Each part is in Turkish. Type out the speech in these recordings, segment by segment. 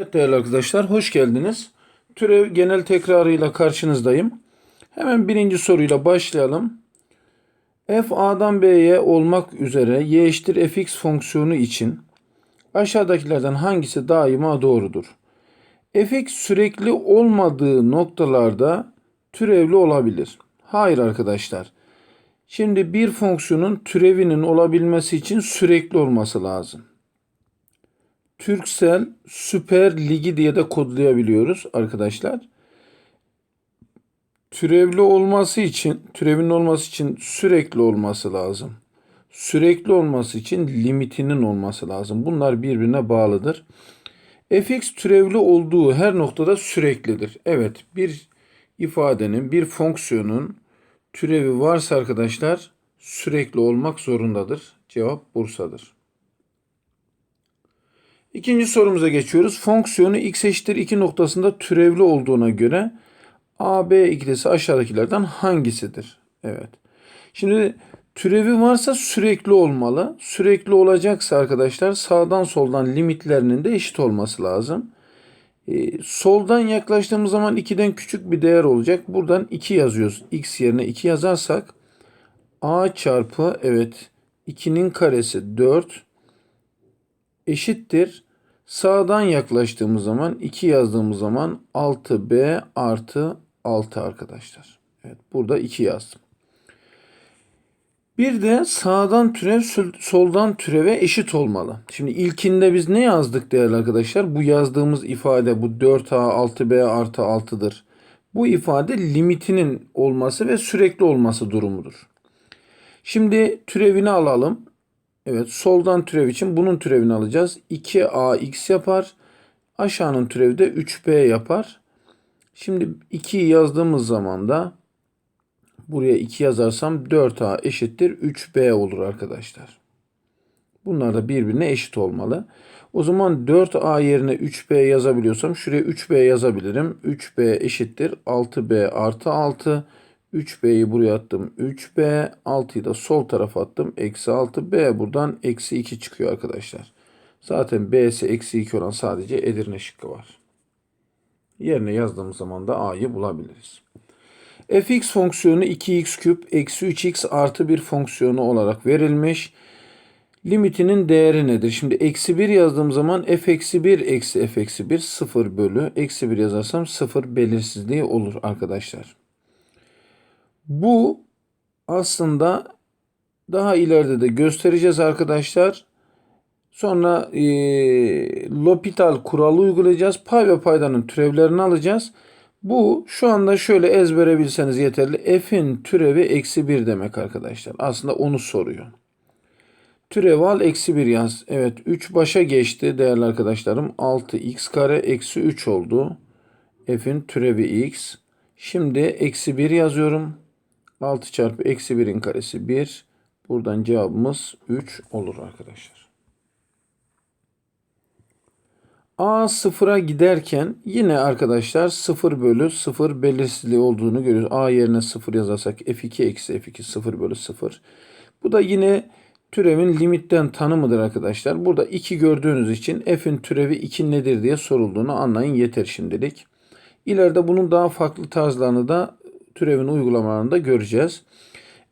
Evet değerli arkadaşlar hoş geldiniz. Türev genel tekrarıyla karşınızdayım. Hemen birinci soruyla başlayalım. f a'dan b'ye olmak üzere y eşittir fx fonksiyonu için aşağıdakilerden hangisi daima doğrudur? fx sürekli olmadığı noktalarda türevli olabilir. Hayır arkadaşlar. Şimdi bir fonksiyonun türevinin olabilmesi için sürekli olması lazım. Türksel Süper Ligi diye de kodlayabiliyoruz arkadaşlar. Türevli olması için, türevinin olması için sürekli olması lazım. Sürekli olması için limitinin olması lazım. Bunlar birbirine bağlıdır. fx türevli olduğu her noktada süreklidir. Evet, bir ifadenin, bir fonksiyonun türevi varsa arkadaşlar sürekli olmak zorundadır. Cevap Bursa'dır. İkinci sorumuza geçiyoruz. Fonksiyonu x eşittir 2 noktasında türevli olduğuna göre AB ikilisi aşağıdakilerden hangisidir? Evet. Şimdi türevi varsa sürekli olmalı. Sürekli olacaksa arkadaşlar sağdan soldan limitlerinin de eşit olması lazım. Ee, soldan yaklaştığımız zaman 2'den küçük bir değer olacak. Buradan 2 yazıyoruz. x yerine 2 yazarsak a çarpı evet 2'nin karesi 4 eşittir. Sağdan yaklaştığımız zaman 2 yazdığımız zaman 6b artı 6 arkadaşlar. Evet burada 2 yazdım. Bir de sağdan türev soldan türeve eşit olmalı. Şimdi ilkinde biz ne yazdık değerli arkadaşlar? Bu yazdığımız ifade bu 4a 6b artı 6'dır. Bu ifade limitinin olması ve sürekli olması durumudur. Şimdi türevini alalım. Evet soldan türev için bunun türevini alacağız. 2ax yapar. Aşağının türevi de 3b yapar. Şimdi 2'yi yazdığımız zaman da buraya 2 yazarsam 4a eşittir 3b olur arkadaşlar. Bunlar da birbirine eşit olmalı. O zaman 4a yerine 3b yazabiliyorsam şuraya 3b yazabilirim. 3b eşittir 6b artı 6. 3b'yi buraya attım. 3b 6'yı da sol tarafa attım. Eksi 6 b buradan eksi 2 çıkıyor arkadaşlar. Zaten b'si eksi 2 olan sadece Edirne şıkkı var. Yerine yazdığımız zaman da a'yı bulabiliriz. fx fonksiyonu 2x küp eksi 3x artı bir fonksiyonu olarak verilmiş. Limitinin değeri nedir? Şimdi eksi 1 yazdığım zaman f eksi 1 eksi f eksi 1 0 bölü eksi 1 yazarsam 0 belirsizliği olur arkadaşlar. Bu aslında daha ileride de göstereceğiz arkadaşlar. Sonra e, L'Hopital kuralı uygulayacağız. Pay ve paydanın türevlerini alacağız. Bu şu anda şöyle ezbere bilseniz yeterli. F'in türevi eksi 1 demek arkadaşlar. Aslında onu soruyor. Türev al eksi 1 yaz. Evet 3 başa geçti değerli arkadaşlarım. 6x kare eksi 3 oldu. F'in türevi x. Şimdi eksi 1 yazıyorum. 6 çarpı eksi 1'in karesi 1. Buradan cevabımız 3 olur arkadaşlar. A sıfıra giderken yine arkadaşlar 0 bölü 0 belirsizliği olduğunu görüyoruz. A yerine 0 yazarsak f2 eksi f2 0 bölü 0. Bu da yine türevin limitten tanımıdır arkadaşlar. Burada 2 gördüğünüz için f'in türevi 2 nedir diye sorulduğunu anlayın yeter şimdilik. İleride bunun daha farklı tarzlarını da türevin uygulamalarında göreceğiz.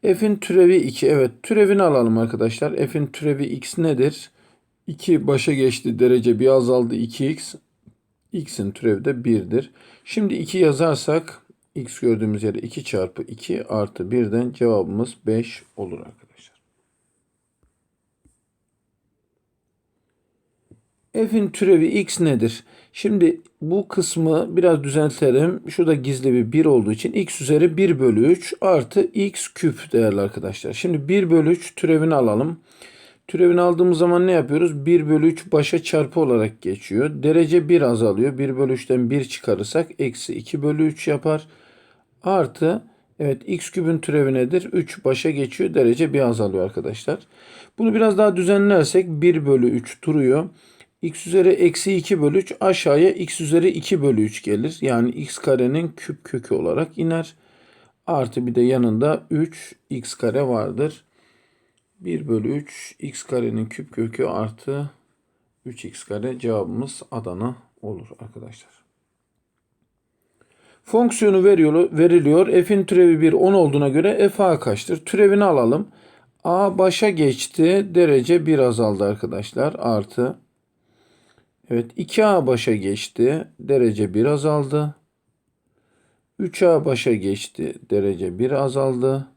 F'in türevi 2. Evet türevini alalım arkadaşlar. F'in türevi x nedir? 2 başa geçti derece bir azaldı 2x. X'in türevi de 1'dir. Şimdi 2 yazarsak x gördüğümüz yere 2 çarpı 2 artı 1'den cevabımız 5 olur arkadaşlar. F'in türevi x nedir? Şimdi bu kısmı biraz düzeltelim. Şurada gizli bir 1 olduğu için x üzeri 1 bölü 3 artı x küp değerli arkadaşlar. Şimdi 1 bölü 3 türevini alalım. Türevini aldığımız zaman ne yapıyoruz? 1 bölü 3 başa çarpı olarak geçiyor. Derece 1 azalıyor. 1 bölü 3'ten 1 çıkarırsak eksi 2 bölü 3 yapar. Artı evet x kübün türevi nedir? 3 başa geçiyor. Derece 1 azalıyor arkadaşlar. Bunu biraz daha düzenlersek 1 bölü 3 duruyor x üzeri eksi 2 bölü 3 aşağıya x üzeri 2 bölü 3 gelir. Yani x karenin küp kökü olarak iner. Artı bir de yanında 3 x kare vardır. 1 bölü 3 x karenin küp kökü artı 3x kare cevabımız Adana olur arkadaşlar. Fonksiyonu veriyor, veriliyor. F'in türevi 1 10 olduğuna göre f a kaçtır? Türevini alalım. A başa geçti. Derece 1 azaldı arkadaşlar. Artı. Evet 2A başa geçti. Derece 1 azaldı. 3A başa geçti. Derece 1 azaldı.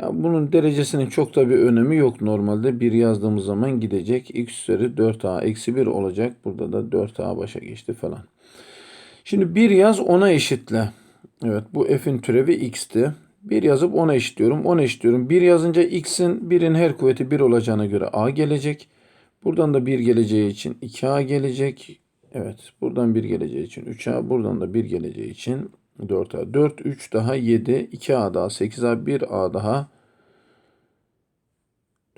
Ya bunun derecesinin çok da bir önemi yok normalde. 1 yazdığımız zaman gidecek. X üzeri 4A eksi 1 olacak. Burada da 4A başa geçti falan. Şimdi 1 yaz 10'a eşitle. Evet bu f'in türevi x'ti. 1 yazıp 10'a eşitliyorum. 10 eşitliyorum. 1 yazınca x'in 1'in her kuvveti 1 olacağına göre a gelecek. Buradan da 1 geleceği için 2a gelecek. Evet buradan 1 geleceği için 3a. Buradan da 1 geleceği için 4a. 4, 3 daha 7. 2a daha 8a. 1a daha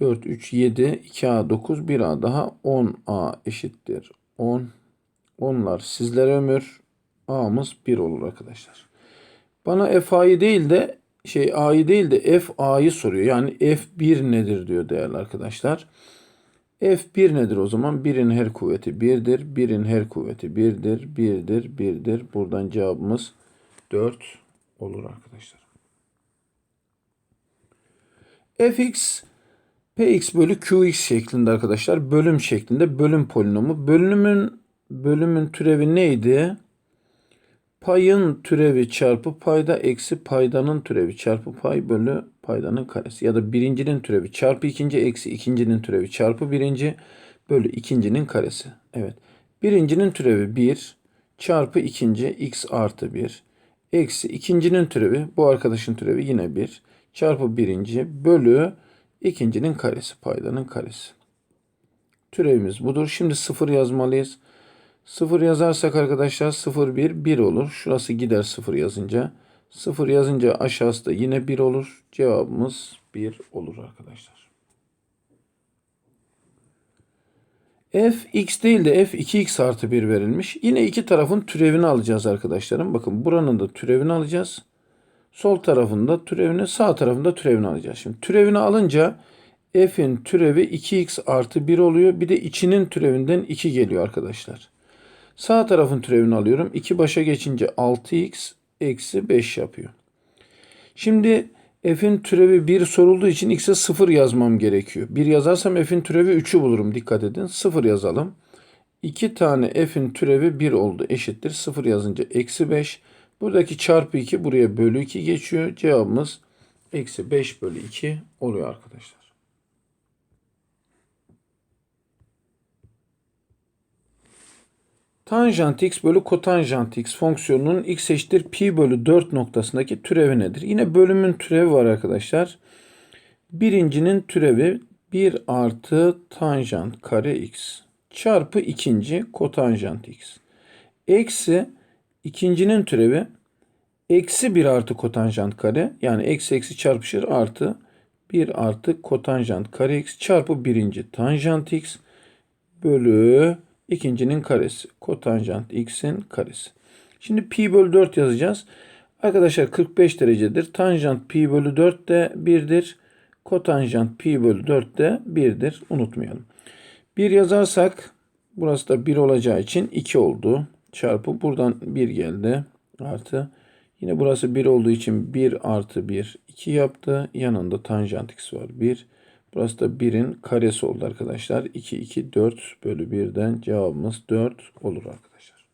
4, 3, 7. 2a 9. 1a daha 10a eşittir. 10. Onlar sizlere ömür. A'mız 1 olur arkadaşlar. Bana f a'yı değil de şey a'yı değil de f a'yı soruyor. Yani f1 nedir diyor değerli arkadaşlar. F1 nedir o zaman? 1'in her kuvveti 1'dir. 1'in her kuvveti 1'dir. 1'dir. 1'dir. Buradan cevabımız 4 olur arkadaşlar. fx px bölü qx şeklinde arkadaşlar. Bölüm şeklinde bölüm polinomu. Bölümün bölümün türevi neydi? Payın türevi çarpı payda eksi paydanın türevi çarpı pay bölü paydanın karesi. Ya da birincinin türevi çarpı ikinci eksi ikincinin türevi çarpı birinci bölü ikincinin karesi. Evet. Birincinin türevi 1 çarpı ikinci x artı 1 eksi ikincinin türevi bu arkadaşın türevi yine 1 çarpı birinci bölü ikincinin karesi paydanın karesi. Türevimiz budur. Şimdi sıfır yazmalıyız. 0 yazarsak arkadaşlar 0 1 1 olur. Şurası gider 0 yazınca. 0 yazınca aşağısı da yine 1 olur. Cevabımız 1 olur arkadaşlar. f x değil de f 2x artı 1 verilmiş. Yine iki tarafın türevini alacağız arkadaşlarım. Bakın buranın da türevini alacağız. Sol tarafında türevini sağ tarafında türevini alacağız. Şimdi türevini alınca f'in türevi 2x artı 1 oluyor. Bir de içinin türevinden 2 geliyor arkadaşlar. Sağ tarafın türevini alıyorum. 2 başa geçince 6x eksi 5 yapıyor. Şimdi f'in türevi 1 sorulduğu için x'e 0 yazmam gerekiyor. 1 yazarsam f'in türevi 3'ü bulurum. Dikkat edin. 0 yazalım. 2 tane f'in türevi 1 oldu. Eşittir. 0 yazınca eksi 5. Buradaki çarpı 2 buraya bölü 2 geçiyor. Cevabımız eksi 5 bölü 2 oluyor arkadaşlar. Tanjant x bölü kotanjant x fonksiyonunun x eşittir pi bölü 4 noktasındaki türevi nedir? Yine bölümün türevi var arkadaşlar. Birincinin türevi 1 artı tanjant kare x çarpı ikinci kotanjant x. Eksi ikincinin türevi eksi 1 artı kotanjant kare yani eksi eksi çarpışır artı 1 artı kotanjant kare x çarpı birinci tanjant x bölü İkincinin karesi. Kotanjant x'in karesi. Şimdi pi bölü 4 yazacağız. Arkadaşlar 45 derecedir. Tanjant pi bölü 4 de 1'dir. Kotanjant pi bölü 4 de 1'dir. Unutmayalım. 1 yazarsak burası da 1 olacağı için 2 oldu. Çarpı buradan 1 geldi. Artı. Yine burası 1 olduğu için 1 artı 1 2 yaptı. Yanında tanjant x var 1. Burası da 1'in karesi oldu arkadaşlar. 2, 2, 4 bölü 1'den cevabımız 4 olur arkadaşlar.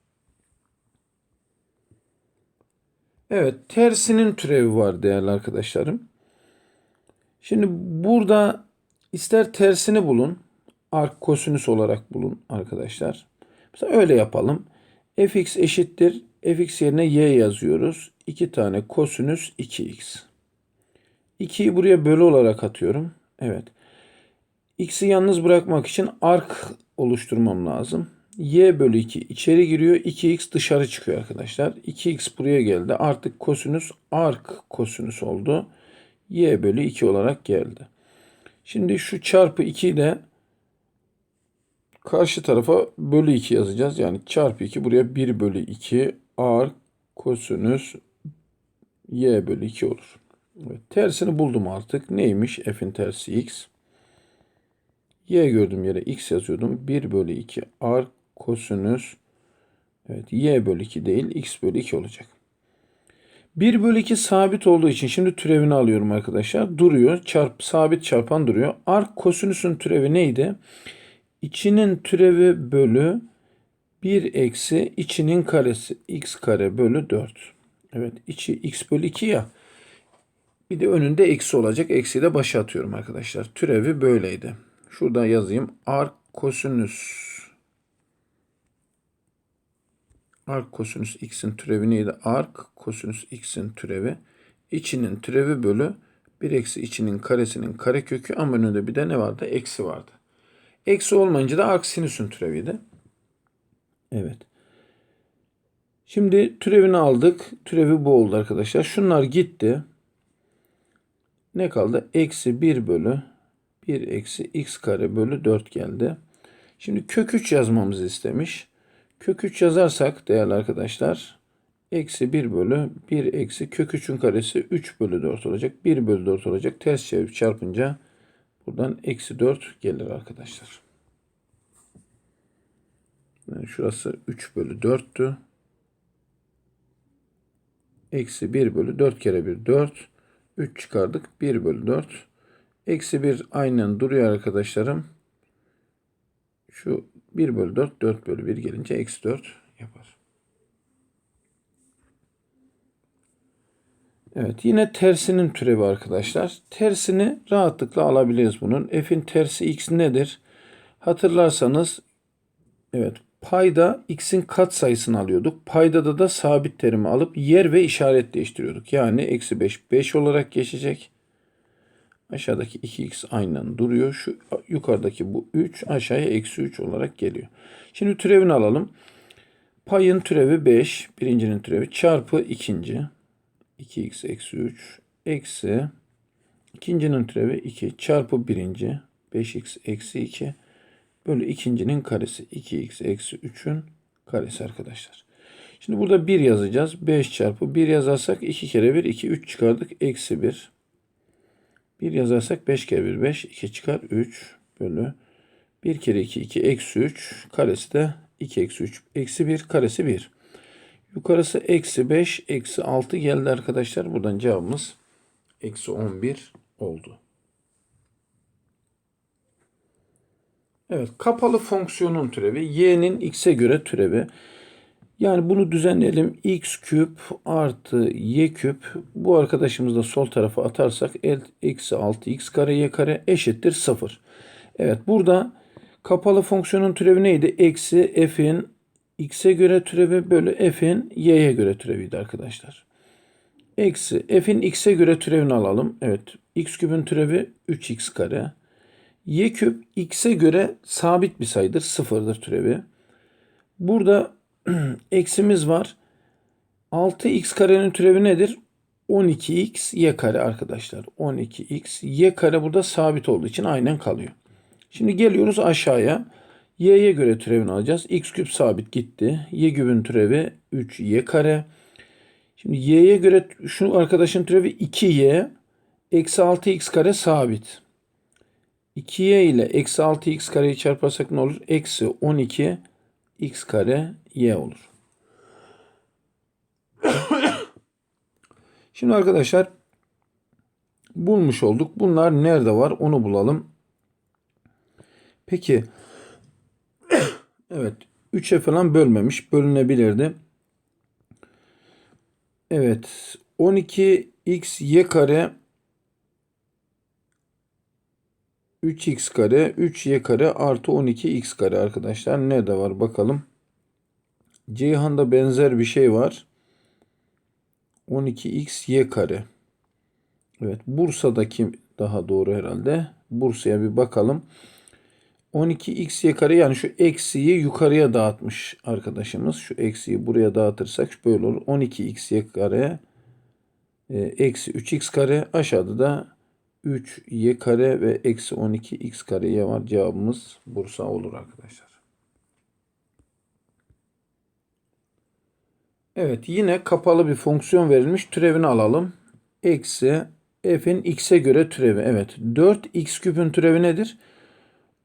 Evet tersinin türevi var değerli arkadaşlarım. Şimdi burada ister tersini bulun. Ark kosinüs olarak bulun arkadaşlar. Mesela öyle yapalım. fx eşittir. fx yerine y yazıyoruz. 2 tane kosinüs 2x. 2'yi buraya bölü olarak atıyorum. Evet. X'i yalnız bırakmak için ark oluşturmam lazım. Y bölü 2 içeri giriyor. 2x dışarı çıkıyor arkadaşlar. 2x buraya geldi. Artık kosinüs ark kosinüs oldu. Y bölü 2 olarak geldi. Şimdi şu çarpı 2 de karşı tarafa bölü 2 yazacağız. Yani çarpı 2 buraya 1 bölü 2 ark kosinüs y bölü 2 olur. Tersini buldum artık. Neymiş? F'in tersi x. Y gördüğüm yere x yazıyordum. 1 bölü 2 ark kosinüs Evet y bölü 2 değil x bölü 2 olacak. 1 bölü 2 sabit olduğu için şimdi türevini alıyorum arkadaşlar. Duruyor. Çarp, sabit çarpan duruyor. Ark kosinüsün türevi neydi? İçinin türevi bölü 1 eksi içinin karesi x kare bölü 4. Evet içi x bölü 2 ya. Bir de önünde eksi olacak. Eksiyi de başa atıyorum arkadaşlar. Türevi böyleydi. Şurada yazayım. Ark kosinüs ark kosinüs x'in türevi neydi? Ark kosinüs x'in türevi içinin türevi bölü 1 eksi içinin karesinin karekökü ama önünde bir de ne vardı? Eksi vardı. Eksi olmayınca da ark sinüsün türeviydi. Evet. Şimdi türevini aldık. Türevi bu oldu arkadaşlar. Şunlar gitti. Ne kaldı? Eksi 1 bölü 1 eksi x kare bölü 4 geldi. Şimdi kök 3 yazmamızı istemiş. Kök 3 yazarsak değerli arkadaşlar eksi 1 bölü 1 eksi kök 3'ün karesi 3 bölü 4 olacak. 1 bölü 4 olacak. Ters çevirip çarpınca buradan eksi 4 gelir arkadaşlar. Yani şurası 3 bölü 4'tü. Eksi 1 bölü 4 kere 1 4. 3 çıkardık. 1 bölü 4. Eksi 1 aynen duruyor arkadaşlarım. Şu 1 bölü 4, 4 bölü 1 gelince eksi 4 yapar. Evet yine tersinin türevi arkadaşlar. Tersini rahatlıkla alabiliriz bunun. F'in tersi x nedir? Hatırlarsanız evet payda x'in kat sayısını alıyorduk. Paydada da sabit terimi alıp yer ve işaret değiştiriyorduk. Yani eksi 5 5 olarak geçecek. Aşağıdaki 2x aynen duruyor. Şu yukarıdaki bu 3 aşağıya eksi 3 olarak geliyor. Şimdi türevini alalım. Payın türevi 5. Birincinin türevi çarpı ikinci. 2x eksi 3 eksi ikincinin türevi 2 çarpı birinci 5x eksi 2 bölü ikincinin karesi 2x eksi 3'ün karesi arkadaşlar. Şimdi burada 1 yazacağız. 5 çarpı 1 yazarsak 2 kere 1 2 3 çıkardık. Eksi 1 1 yazarsak 5 kere 1 5 2 çıkar 3 bölü 1 kere 2 2 eksi 3 karesi de 2 eksi 3 eksi 1 karesi 1. Yukarısı eksi 5 eksi 6 geldi arkadaşlar. Buradan cevabımız eksi 11 oldu. Evet kapalı fonksiyonun türevi y'nin x'e göre türevi. Yani bunu düzenleyelim. x küp artı y küp. Bu arkadaşımızı da sol tarafa atarsak eksi 6 x kare y kare eşittir 0. Evet burada kapalı fonksiyonun türevi neydi? Eksi f'in x'e göre türevi bölü f'in y'ye göre türeviydi arkadaşlar. Eksi f'in x'e göre türevini alalım. Evet x küpün türevi 3x kare. Y küp x'e göre sabit bir sayıdır. Sıfırdır türevi. Burada eksimiz var. 6x karenin türevi nedir? 12x y kare arkadaşlar. 12x y kare burada sabit olduğu için aynen kalıyor. Şimdi geliyoruz aşağıya. y'ye göre türevini alacağız. x küp sabit gitti. y küpün türevi 3y kare. Şimdi y'ye göre şu arkadaşın türevi 2y. Eksi 6x kare sabit. 2y ile eksi 6x kareyi çarparsak ne olur? Eksi 12 x kare y olur. Şimdi arkadaşlar bulmuş olduk. Bunlar nerede var onu bulalım. Peki evet 3'e falan bölmemiş. Bölünebilirdi. Evet 12x y kare 3x kare 3y kare artı 12x kare arkadaşlar. Nerede var bakalım. Ceyhan'da benzer bir şey var. 12x y kare. Evet Bursa'daki daha doğru herhalde. Bursa'ya bir bakalım. 12x y kare yani şu eksiyi yukarıya dağıtmış arkadaşımız. Şu eksiyi buraya dağıtırsak böyle olur. 12x y kare e, eksi 3x kare aşağıda da 3y kare ve eksi 12x kare y var. Cevabımız Bursa olur arkadaşlar. Evet yine kapalı bir fonksiyon verilmiş. Türevini alalım. Eksi f'in x'e göre türevi. Evet 4x küpün türevi nedir?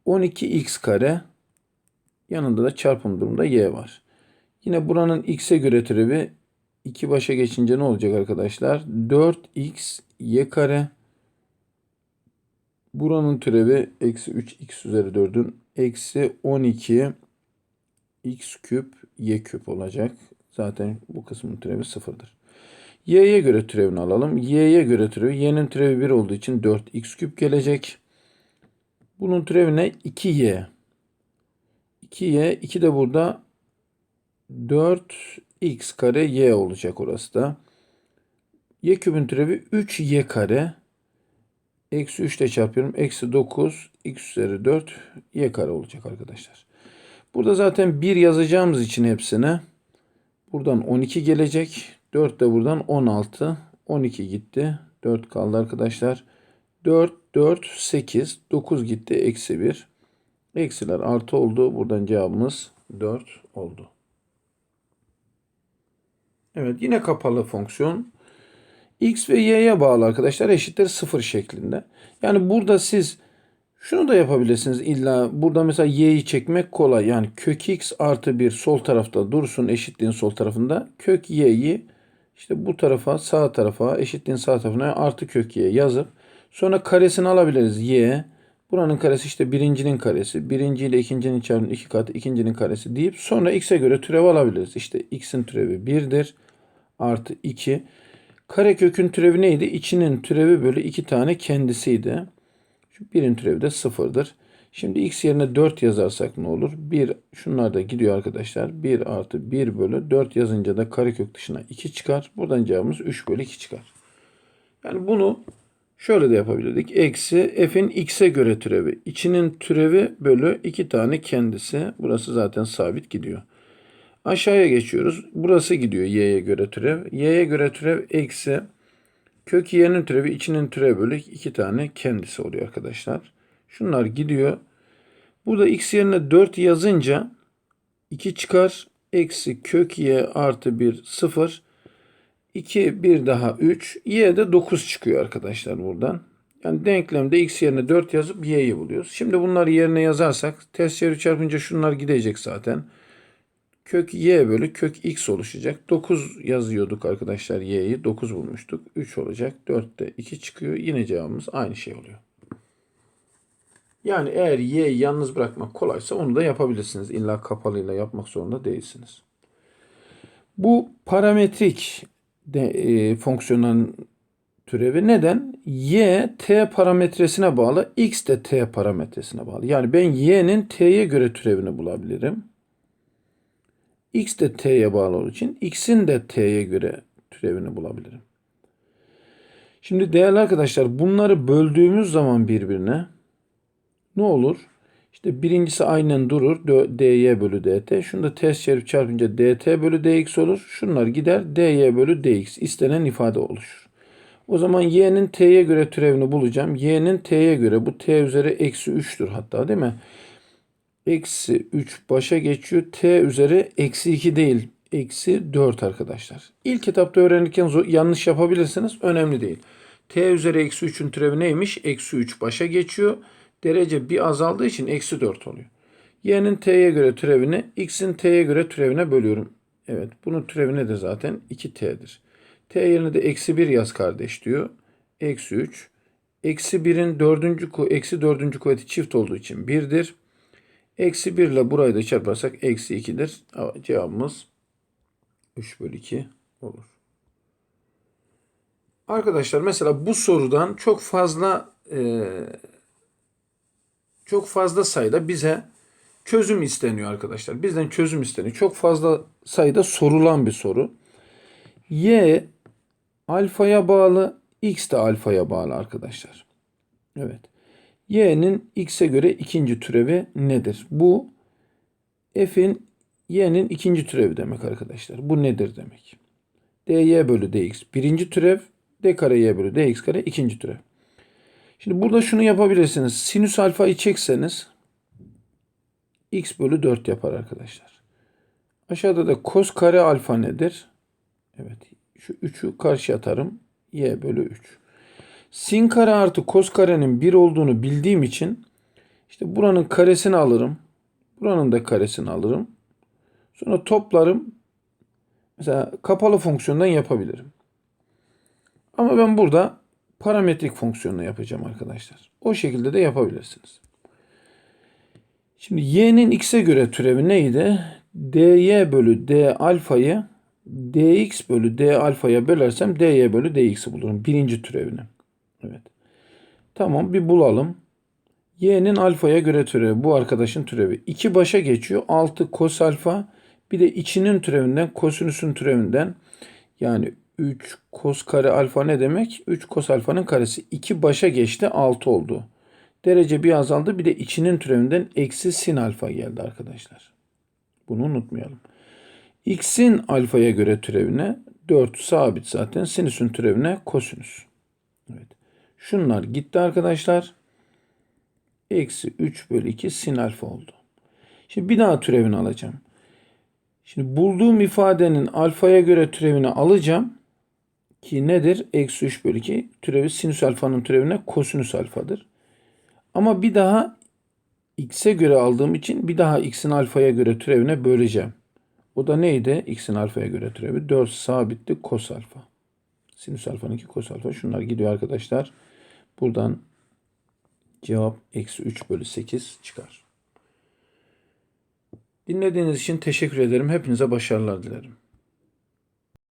12x kare. Yanında da çarpım durumda y var. Yine buranın x'e göre türevi 2 başa geçince ne olacak arkadaşlar? 4x y kare. Buranın türevi eksi 3x üzeri 4'ün eksi 12 x küp y küp olacak. Zaten bu kısmın türevi sıfırdır. y'ye göre türevini alalım. y'ye göre türevi y'nin türevi 1 olduğu için 4x küp gelecek. Bunun türevi ne? 2y. 2y 2 de burada 4x kare y olacak orası da. y küpün türevi 3y kare. Eksi 3 ile çarpıyorum. Eksi 9 x üzeri 4 y kare olacak arkadaşlar. Burada zaten 1 yazacağımız için hepsine buradan 12 gelecek. 4 de buradan 16. 12 gitti. 4 kaldı arkadaşlar. 4, 4, 8, 9 gitti. Eksi 1. Eksiler artı oldu. Buradan cevabımız 4 oldu. Evet yine kapalı fonksiyon. X ve Y'ye bağlı arkadaşlar eşittir 0 şeklinde. Yani burada siz şunu da yapabilirsiniz. İlla burada mesela Y'yi çekmek kolay. Yani kök X artı 1 sol tarafta dursun eşitliğin sol tarafında. Kök Y'yi işte bu tarafa sağ tarafa eşitliğin sağ tarafına artı kök Y yazıp sonra karesini alabiliriz. Y buranın karesi işte birincinin karesi. Birinci ile ikincinin çarpımı iki katı ikincinin karesi deyip sonra x'e göre türev alabiliriz. İşte x'in türevi 1'dir artı 2. Karekökün türevi neydi? İçinin türevi bölü 2 tane kendisiydi. Şu birin türevi de sıfırdır. Şimdi x yerine 4 yazarsak ne olur? 1 şunlar da gidiyor arkadaşlar. 1 artı 1 bölü 4 yazınca da karekök dışına 2 çıkar. Buradan cevabımız 3 bölü 2 çıkar. Yani bunu şöyle de yapabilirdik. Eksi f'in x'e göre türevi. İçinin türevi bölü 2 tane kendisi. Burası zaten sabit gidiyor. Aşağıya geçiyoruz. Burası gidiyor y'ye göre türev. y'ye göre türev eksi kök y'nin türevi içinin türevi bölü 2 tane kendisi oluyor arkadaşlar. Şunlar gidiyor. Burada x yerine 4 yazınca 2 çıkar. Eksi kök y artı 1 0. 2 bir daha 3. Y de 9 çıkıyor arkadaşlar buradan. Yani denklemde x yerine 4 yazıp y'yi buluyoruz. Şimdi bunları yerine yazarsak ters çeviri çarpınca şunlar gidecek zaten. Kök y bölü kök x oluşacak. 9 yazıyorduk arkadaşlar y'yi. 9 bulmuştuk. 3 olacak. 4'te 2 çıkıyor. Yine cevabımız aynı şey oluyor. Yani eğer y'yi yalnız bırakmak kolaysa onu da yapabilirsiniz. İlla kapalıyla yapmak zorunda değilsiniz. Bu parametrik de, e, fonksiyonların türevi neden? Y t parametresine bağlı, x de t parametresine bağlı. Yani ben y'nin t'ye göre türevini bulabilirim. X de t'ye bağlı olduğu için x'in de t'ye göre türevini bulabilirim. Şimdi değerli arkadaşlar bunları böldüğümüz zaman birbirine ne olur? İşte birincisi aynen durur. dy bölü dt. Şunu da ters çevirip çarpınca dt bölü dx olur. Şunlar gider. dy bölü dx. istenen ifade oluşur. O zaman y'nin t'ye göre türevini bulacağım. y'nin t'ye göre bu t üzeri eksi 3'tür hatta değil mi? Eksi 3 başa geçiyor. t üzeri eksi 2 değil. Eksi 4 arkadaşlar. İlk etapta öğrenirken yanlış yapabilirsiniz. Önemli değil. t üzeri eksi 3'ün türevi neymiş? Eksi 3 başa geçiyor derece bir azaldığı için eksi 4 oluyor. Y'nin t'ye göre türevini x'in t'ye göre türevine bölüyorum. Evet bunun türevi nedir zaten? 2t'dir. t yerine de eksi 1 yaz kardeş diyor. Eksi 3. Eksi 1'in dördüncü, eksi dördüncü kuvveti çift olduğu için 1'dir. Eksi 1 ile burayı da çarparsak eksi 2'dir. Cevabımız 3 bölü 2 olur. Arkadaşlar mesela bu sorudan çok fazla e, çok fazla sayıda bize çözüm isteniyor arkadaşlar. Bizden çözüm isteniyor. Çok fazla sayıda sorulan bir soru. Y alfaya bağlı, x de alfaya bağlı arkadaşlar. Evet. Y'nin x'e göre ikinci türevi nedir? Bu f'in y'nin ikinci türevi demek arkadaşlar. Bu nedir demek? dy bölü dx birinci türev, d kare y bölü dx kare ikinci türev. Şimdi burada şunu yapabilirsiniz. Sinüs alfayı çekseniz x bölü 4 yapar arkadaşlar. Aşağıda da kos kare alfa nedir? Evet. Şu 3'ü karşı atarım. y bölü 3. Sin kare artı kos karenin 1 olduğunu bildiğim için işte buranın karesini alırım. Buranın da karesini alırım. Sonra toplarım. Mesela kapalı fonksiyondan yapabilirim. Ama ben burada parametrik fonksiyonla yapacağım arkadaşlar. O şekilde de yapabilirsiniz. Şimdi y'nin x'e göre türevi neydi? dy bölü d alfayı dx bölü d alfaya bölersem dy bölü dx'i bulurum. Birinci türevini. Evet. Tamam bir bulalım. y'nin alfaya göre türevi bu arkadaşın türevi. 2 başa geçiyor. 6 kos alfa bir de içinin türevinden kosinüsün türevinden yani 3 kos kare alfa ne demek? 3 kos alfanın karesi. 2 başa geçti 6 oldu. Derece bir azaldı. Bir de içinin türevinden eksi sin alfa geldi arkadaşlar. Bunu unutmayalım. X'in alfaya göre türevine 4 sabit zaten. Sinüsün türevine kosinüs. Evet. Şunlar gitti arkadaşlar. Eksi 3 bölü 2 sin alfa oldu. Şimdi bir daha türevini alacağım. Şimdi bulduğum ifadenin alfaya göre türevini alacağım. Ki nedir? Eksi 3 bölü 2 türevi sinüs alfanın türevine kosinüs alfadır. Ama bir daha x'e göre aldığım için bir daha x'in alfaya göre türevine böleceğim. O da neydi? x'in alfaya göre türevi 4 sabitti kos alfa. Sinüs alfanınki kos alfa. Şunlar gidiyor arkadaşlar. Buradan cevap eksi 3 bölü 8 çıkar. Dinlediğiniz için teşekkür ederim. Hepinize başarılar dilerim.